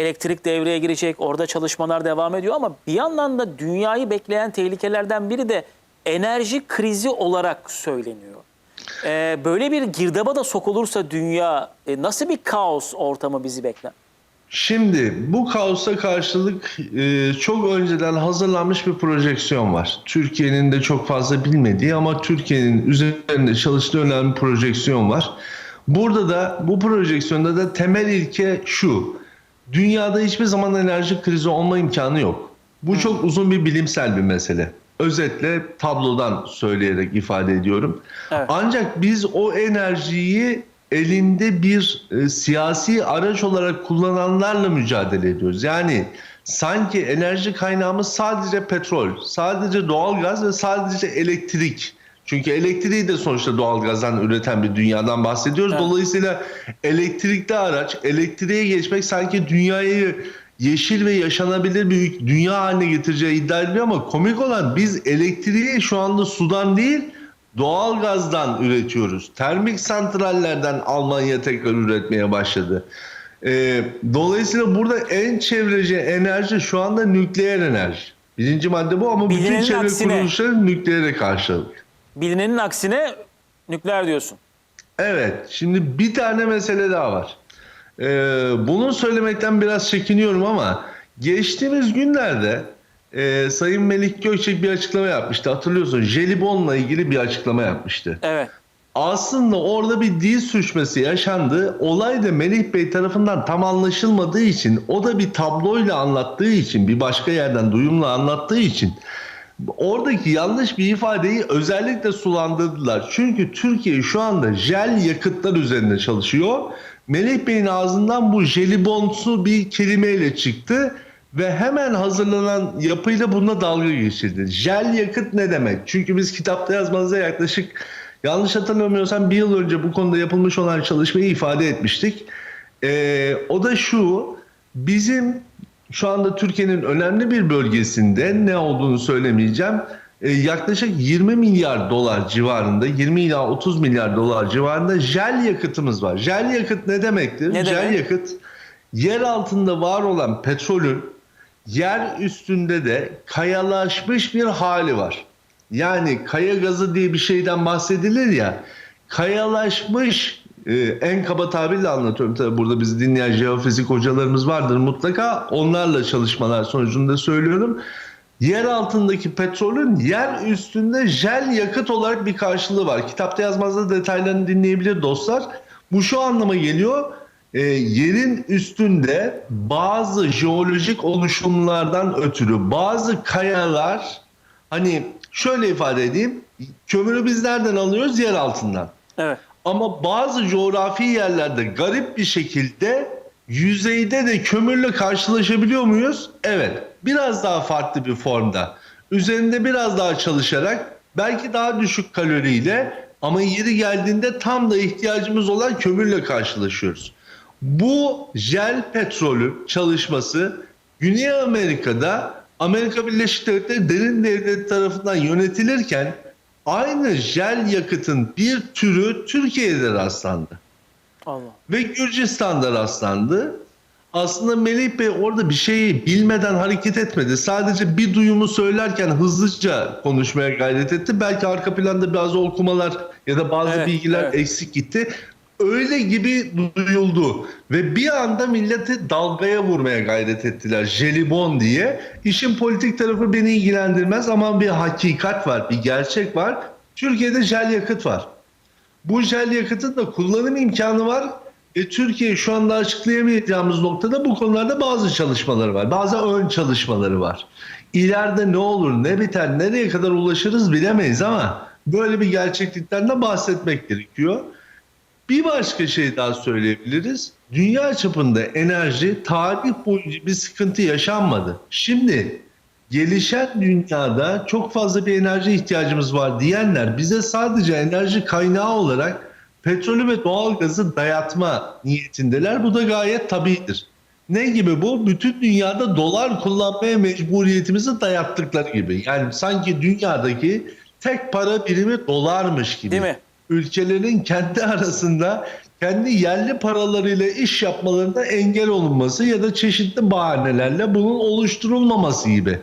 elektrik devreye girecek, orada çalışmalar devam ediyor ama bir yandan da dünyayı bekleyen tehlikelerden biri de enerji krizi olarak söyleniyor. Ee, böyle bir girdaba da sokulursa dünya e, nasıl bir kaos ortamı bizi bekler? Şimdi bu kaosa karşılık e, çok önceden hazırlanmış bir projeksiyon var. Türkiye'nin de çok fazla bilmediği ama Türkiye'nin üzerinde çalıştığı önemli bir projeksiyon var. Burada da bu projeksiyonda da temel ilke şu. Dünyada hiçbir zaman enerji krizi olma imkanı yok. Bu çok uzun bir bilimsel bir mesele. Özetle tablodan söyleyerek ifade ediyorum. Evet. Ancak biz o enerjiyi elinde bir e, siyasi araç olarak kullananlarla mücadele ediyoruz. Yani sanki enerji kaynağımız sadece petrol, sadece doğalgaz ve sadece elektrik. Çünkü elektriği de sonuçta doğalgazdan üreten bir dünyadan bahsediyoruz. Evet. Dolayısıyla elektrikli araç, elektriğe geçmek sanki dünyayı yeşil ve yaşanabilir bir dünya haline getireceği iddia ediliyor ama komik olan biz elektriği şu anda sudan değil doğal gazdan üretiyoruz. Termik santrallerden Almanya tekrar üretmeye başladı. Ee, dolayısıyla burada en çevreci enerji şu anda nükleer enerji. Birinci madde bu ama bütün Bilinenin çevre aksine. kuruluşları nükleere karşılık. Bilinenin aksine nükleer diyorsun. Evet, şimdi bir tane mesele daha var. Ee, bunu söylemekten biraz çekiniyorum ama geçtiğimiz günlerde e, Sayın Melik Gökçek bir açıklama yapmıştı. Hatırlıyorsun, jelibonla ilgili bir açıklama yapmıştı. Evet. Aslında orada bir dil sürçmesi yaşandı. Olay da Melih Bey tarafından tam anlaşılmadığı için, o da bir tabloyla anlattığı için, bir başka yerden duyumla anlattığı için oradaki yanlış bir ifadeyi özellikle sulandırdılar. Çünkü Türkiye şu anda jel yakıtlar üzerinde çalışıyor. Melih Bey'in ağzından bu jelibonsu bir kelimeyle çıktı ve hemen hazırlanan yapıyla bununla dalga geçildi. Jel yakıt ne demek? Çünkü biz kitapta yazmanıza yaklaşık yanlış hatırlamıyorsam bir yıl önce bu konuda yapılmış olan çalışmayı ifade etmiştik. Ee, o da şu bizim şu anda Türkiye'nin önemli bir bölgesinde ne olduğunu söylemeyeceğim. Ee, yaklaşık 20 milyar dolar civarında 20 ila 30 milyar dolar civarında jel yakıtımız var. Jel yakıt ne demektir? Ne jel demek? yakıt yer altında var olan petrolün yer üstünde de kayalaşmış bir hali var. Yani kaya gazı diye bir şeyden bahsedilir ya. Kayalaşmış e, en kaba tabirle anlatıyorum tabii burada bizi dinleyen jeofizik hocalarımız vardır mutlaka. Onlarla çalışmalar sonucunda söylüyorum. Yer altındaki petrolün yer üstünde jel yakıt olarak bir karşılığı var. Kitapta yazmazda detaylarını dinleyebilir dostlar. Bu şu anlama geliyor. E, yerin üstünde bazı jeolojik oluşumlardan ötürü bazı kayalar hani şöyle ifade edeyim. Kömürü biz nereden alıyoruz? Yer altından. Evet. Ama bazı coğrafi yerlerde garip bir şekilde yüzeyde de kömürle karşılaşabiliyor muyuz? Evet. Biraz daha farklı bir formda. Üzerinde biraz daha çalışarak belki daha düşük kaloriyle ama yeri geldiğinde tam da ihtiyacımız olan kömürle karşılaşıyoruz. Bu jel petrolü çalışması Güney Amerika'da Amerika Birleşik Devletleri derin devlet tarafından yönetilirken aynı jel yakıtın bir türü Türkiye'de rastlandı Allah. ve Gürcistan'da rastlandı. Aslında Melih Bey orada bir şeyi bilmeden hareket etmedi. Sadece bir duyumu söylerken hızlıca konuşmaya gayret etti. Belki arka planda bazı okumalar ya da bazı Evet, bilgiler evet. eksik gitti. Öyle gibi duyuldu ve bir anda milleti dalgaya vurmaya gayret ettiler jelibon diye. İşin politik tarafı beni ilgilendirmez ama bir hakikat var, bir gerçek var. Türkiye'de jel yakıt var. Bu jel yakıtın da kullanım imkanı var. E, Türkiye şu anda açıklayamayacağımız noktada bu konularda bazı çalışmaları var. Bazı ön çalışmaları var. İleride ne olur, ne biter, nereye kadar ulaşırız bilemeyiz ama böyle bir gerçeklikten de bahsetmek gerekiyor. Bir başka şey daha söyleyebiliriz. Dünya çapında enerji tarih boyunca bir sıkıntı yaşanmadı. Şimdi gelişen dünyada çok fazla bir enerji ihtiyacımız var diyenler bize sadece enerji kaynağı olarak petrolü ve doğalgazı dayatma niyetindeler. Bu da gayet tabidir. Ne gibi bu? Bütün dünyada dolar kullanmaya mecburiyetimizi dayattıkları gibi. Yani sanki dünyadaki tek para birimi dolarmış gibi Değil mi? Ülkelerin kendi arasında kendi yerli paralarıyla iş yapmalarına engel olunması ya da çeşitli bahanelerle bunun oluşturulmaması gibi.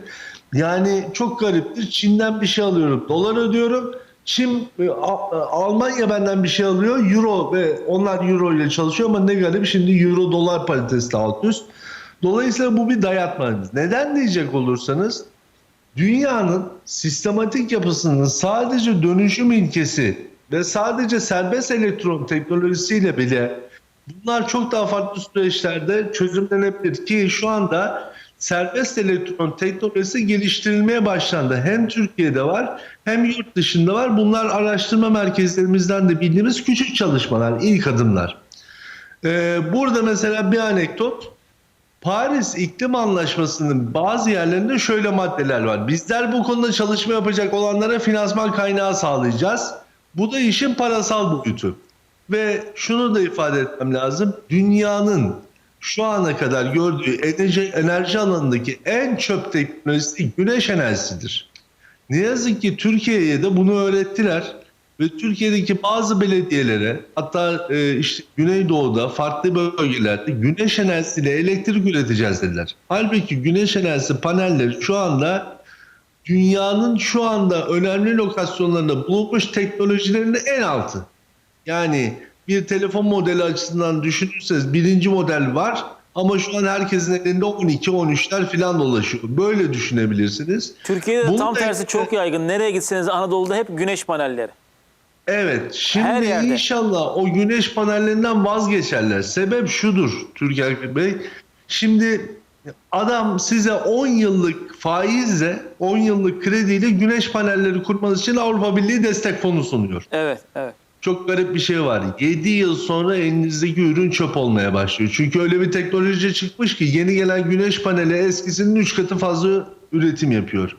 Yani çok gariptir. Çin'den bir şey alıyorum. Dolar ödüyorum. Çin, e, A- Almanya benden bir şey alıyor. Euro ve onlar euro ile çalışıyor ama ne garip şimdi euro dolar paritesi alt üst. Dolayısıyla bu bir dayatma. Neden diyecek olursanız dünyanın sistematik yapısının sadece dönüşüm ilkesi ve sadece serbest elektron teknolojisiyle bile bunlar çok daha farklı süreçlerde çözümlenebilir ki şu anda serbest elektron teknolojisi geliştirilmeye başlandı. Hem Türkiye'de var hem yurt dışında var. Bunlar araştırma merkezlerimizden de bildiğimiz küçük çalışmalar, ilk adımlar. Ee, burada mesela bir anekdot. Paris İklim Anlaşması'nın bazı yerlerinde şöyle maddeler var. Bizler bu konuda çalışma yapacak olanlara finansman kaynağı sağlayacağız. Bu da işin parasal boyutu. Ve şunu da ifade etmem lazım. Dünyanın şu ana kadar gördüğü enerji, enerji alanındaki en çöp teknolojisi güneş enerjisidir. Ne yazık ki Türkiye'ye de bunu öğrettiler ve Türkiye'deki bazı belediyelere hatta e, işte Güneydoğu'da farklı bölgelerde güneş enerjisiyle elektrik üreteceğiz dediler. Halbuki güneş enerjisi panelleri şu anda dünyanın şu anda önemli lokasyonlarında bulunmuş teknolojilerin en altı. Yani bir telefon modeli açısından düşünürseniz birinci model var ama şu an herkesin elinde 12-13'ler falan dolaşıyor. Böyle düşünebilirsiniz. Türkiye'de de Bunu tam tersi çok yaygın. Nereye gitseniz Anadolu'da hep güneş panelleri. Evet, Her şimdi yerde. inşallah o güneş panellerinden vazgeçerler. Sebep şudur Türker Bey. Şimdi adam size 10 yıllık faizle, 10 yıllık krediyle güneş panelleri kurmanız için Avrupa Birliği destek fonu sunuyor. Evet, evet. Çok garip bir şey var. 7 yıl sonra elinizdeki ürün çöp olmaya başlıyor. Çünkü öyle bir teknoloji çıkmış ki yeni gelen güneş paneli eskisinin 3 katı fazla üretim yapıyor.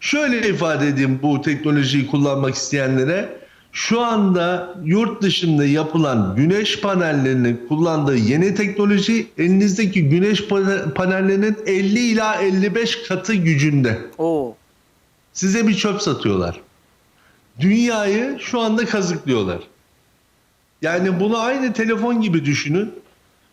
Şöyle ifade edeyim bu teknolojiyi kullanmak isteyenlere. Şu anda yurt dışında yapılan güneş panellerinin kullandığı yeni teknoloji elinizdeki güneş pane- panellerinin 50 ila 55 katı gücünde. Oo. Size bir çöp satıyorlar. Dünyayı şu anda kazıklıyorlar. Yani bunu aynı telefon gibi düşünün.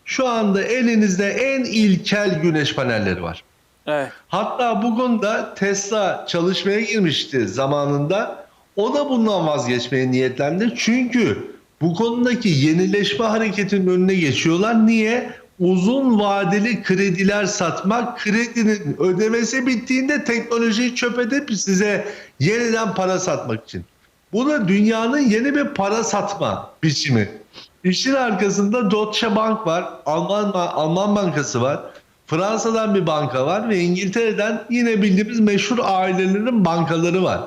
Şu anda elinizde en ilkel güneş panelleri var. Evet. Hatta bu konuda Tesla çalışmaya girmişti zamanında. O da bundan vazgeçmeye niyetlendi. Çünkü bu konudaki yenileşme hareketinin önüne geçiyorlar. Niye? Uzun vadeli krediler satmak, kredinin ödemesi bittiğinde teknolojiyi çöp edip size yeniden para satmak için. Bu da dünyanın yeni bir para satma biçimi. İşin arkasında Deutsche Bank var, Alman, Alman bankası var. Fransa'dan bir banka var ve İngiltere'den yine bildiğimiz meşhur ailelerin bankaları var.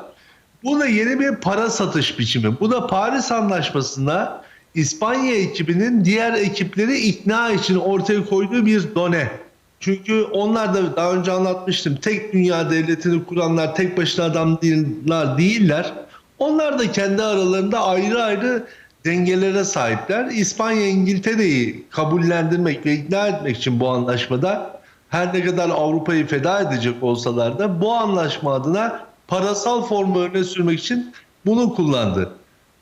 Bu da yeni bir para satış biçimi. Bu da Paris Anlaşması'nda İspanya ekibinin diğer ekipleri ikna için ortaya koyduğu bir done. Çünkü onlar da daha önce anlatmıştım. Tek dünya devletini kuranlar tek başına adam değiller. değiller. Onlar da kendi aralarında ayrı ayrı dengelere sahipler. İspanya İngiltere'yi kabullendirmek ve ikna etmek için bu anlaşmada her ne kadar Avrupa'yı feda edecek olsalar da bu anlaşma adına parasal formu öne sürmek için bunu kullandı.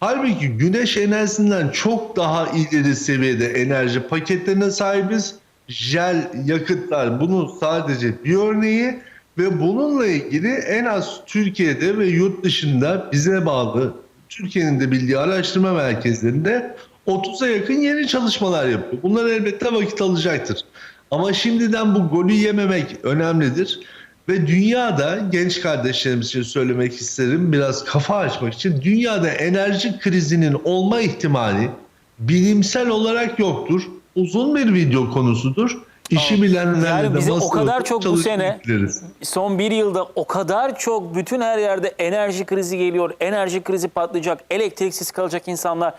Halbuki güneş enerjisinden çok daha ileri seviyede enerji paketlerine sahibiz. Jel yakıtlar bunun sadece bir örneği ve bununla ilgili en az Türkiye'de ve yurt dışında bize bağlı Türkiye'nin de bildiği araştırma merkezlerinde 30'a yakın yeni çalışmalar yapıyor. Bunlar elbette vakit alacaktır. Ama şimdiden bu golü yememek önemlidir. Ve dünyada genç kardeşlerimiz için söylemek isterim biraz kafa açmak için dünyada enerji krizinin olma ihtimali bilimsel olarak yoktur. Uzun bir video konusudur. İşi bilenlerle Yani de bizi o kadar çok bu sene biliriz. son bir yılda o kadar çok bütün her yerde enerji krizi geliyor. Enerji krizi patlayacak. Elektriksiz kalacak insanlar.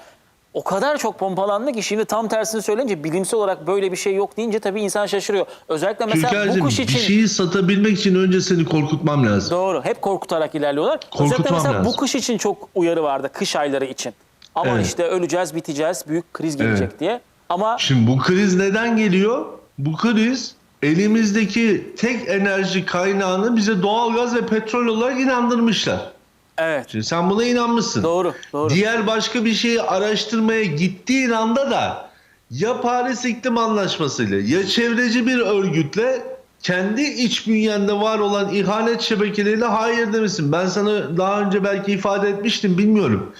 O kadar çok pompalandı ki şimdi tam tersini söyleyince bilimsel olarak böyle bir şey yok deyince tabii insan şaşırıyor. Özellikle mesela Türker'cim bu kış bir için şeyi satabilmek için önce seni korkutmam lazım. doğru hep korkutarak ilerliyorlar. Korkutmam Özellikle mesela lazım. bu kış için çok uyarı vardı kış ayları için. Ama Evet. işte öleceğiz, biteceğiz, büyük kriz gelecek Evet. diye. Ama Şimdi bu kriz neden geliyor? Bu kriz elimizdeki tek enerji kaynağını bize doğalgaz ve petrol olarak inandırmışlar. Evet. Şimdi sen buna inanmışsın. Doğru, doğru. Diğer başka bir şeyi araştırmaya gittiğin anda da ya Paris İklim Anlaşması'yla ya çevreci bir örgütle kendi iç bünyende var olan ihanet şebekeleriyle hayır demişsin. Ben sana daha önce belki ifade etmiştim bilmiyorum.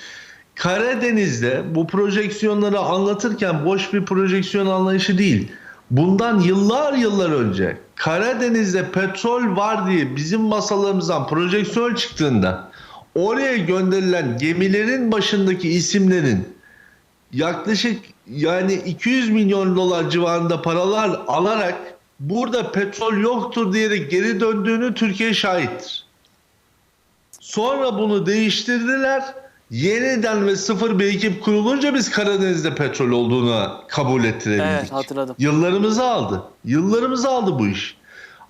Karadeniz'de bu projeksiyonları anlatırken boş bir projeksiyon anlayışı değil. Bundan yıllar yıllar önce Karadeniz'de petrol var diye bizim masalarımızdan projeksiyon çıktığında oraya gönderilen gemilerin başındaki isimlerin yaklaşık yani 200 milyon dolar civarında paralar alarak burada petrol yoktur diyerek geri döndüğünü Türkiye şahittir. Sonra bunu değiştirdiler. Yeniden ve sıfır bir ekip kurulunca biz Karadeniz'de petrol olduğunu kabul ettirebildik. Evet, hatırladım. Yıllarımızı aldı. Yıllarımızı aldı bu iş.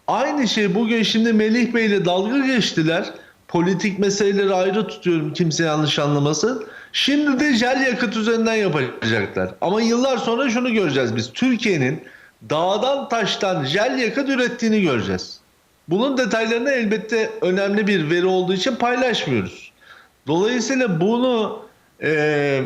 Aynı şey bugün şimdi Melih Bey ile dalga geçtiler. Politik meseleleri ayrı tutuyorum kimse yanlış anlamasın. Şimdi de jel yakıt üzerinden yapacaklar. Ama yıllar sonra şunu göreceğiz biz. Türkiye'nin dağdan taştan jel yakıt ürettiğini göreceğiz. Bunun detaylarını elbette önemli bir veri olduğu için paylaşmıyoruz. Dolayısıyla bunu eee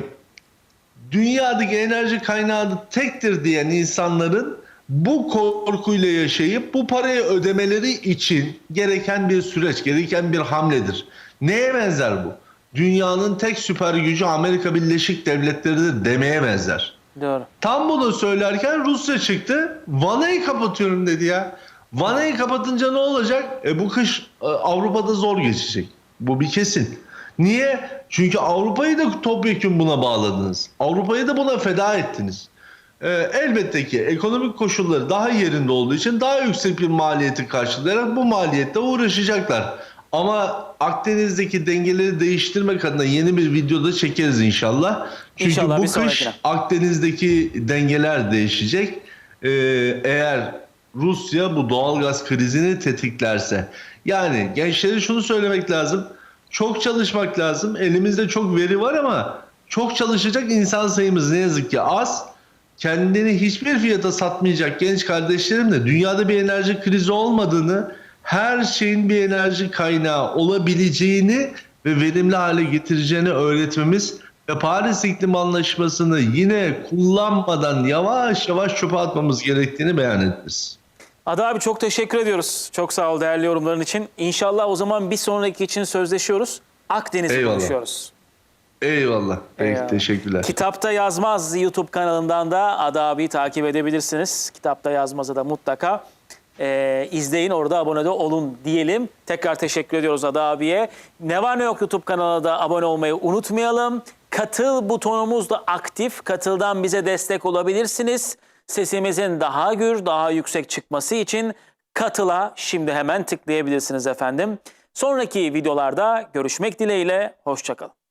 dünyadaki enerji kaynağı tektir diyen insanların bu korkuyla yaşayıp bu parayı ödemeleri için gereken bir süreç, gereken bir hamledir. Neye benzer bu? Dünyanın tek süper gücü Amerika Birleşik Devletleri'dir demeye benzer. Doğru. Tam bunu söylerken Rusya çıktı. Vanayı kapatıyorum dedi ya. Vanayı kapatınca ne olacak? E bu kış e, Avrupa'da zor geçecek. Bu bir kesin. Niye? Çünkü Avrupa'yı da topyekun buna bağladınız. Avrupa'yı da buna feda ettiniz. E, elbette ki ekonomik koşulları daha yerinde olduğu için daha yüksek bir maliyeti karşılayarak bu maliyette uğraşacaklar. Ama Akdeniz'deki dengeleri değiştirmek adına yeni bir videoda çekeriz inşallah. Çünkü İnşallah, bu kış sonrakine. Akdeniz'deki dengeler değişecek. Ee, eğer Rusya bu doğalgaz krizini tetiklerse. Yani gençlere şunu söylemek lazım. Çok çalışmak lazım. Elimizde çok veri var ama çok çalışacak insan sayımız ne yazık ki az. Kendini hiçbir fiyata satmayacak genç kardeşlerim de dünyada bir enerji krizi olmadığını, her şeyin bir enerji kaynağı olabileceğini ve verimli hale getireceğini öğretmemiz ve Paris İklim Anlaşması'nı yine kullanmadan yavaş yavaş çöpe atmamız gerektiğini beyan ederiz. Ada abi çok teşekkür ediyoruz. Çok sağ ol değerli yorumların için. İnşallah o zaman bir sonraki için sözleşiyoruz. Akdeniz'i konuşuyoruz. Eyvallah. Peki, Eyvallah. teşekkürler. Kitapta Yazmaz YouTube kanalından da Ada abiyi takip edebilirsiniz. Kitapta Yazmaz'ı da mutlaka e, izleyin. Orada abone de olun diyelim. Tekrar teşekkür ediyoruz Ada abiye. Ne var ne yok YouTube kanalına da abone olmayı unutmayalım. Katıl butonumuz da aktif. Katıldan bize destek olabilirsiniz. Sesimizin daha gür, daha yüksek çıkması için katıla şimdi hemen tıklayabilirsiniz efendim. Sonraki videolarda görüşmek dileğiyle. Hoşçakalın.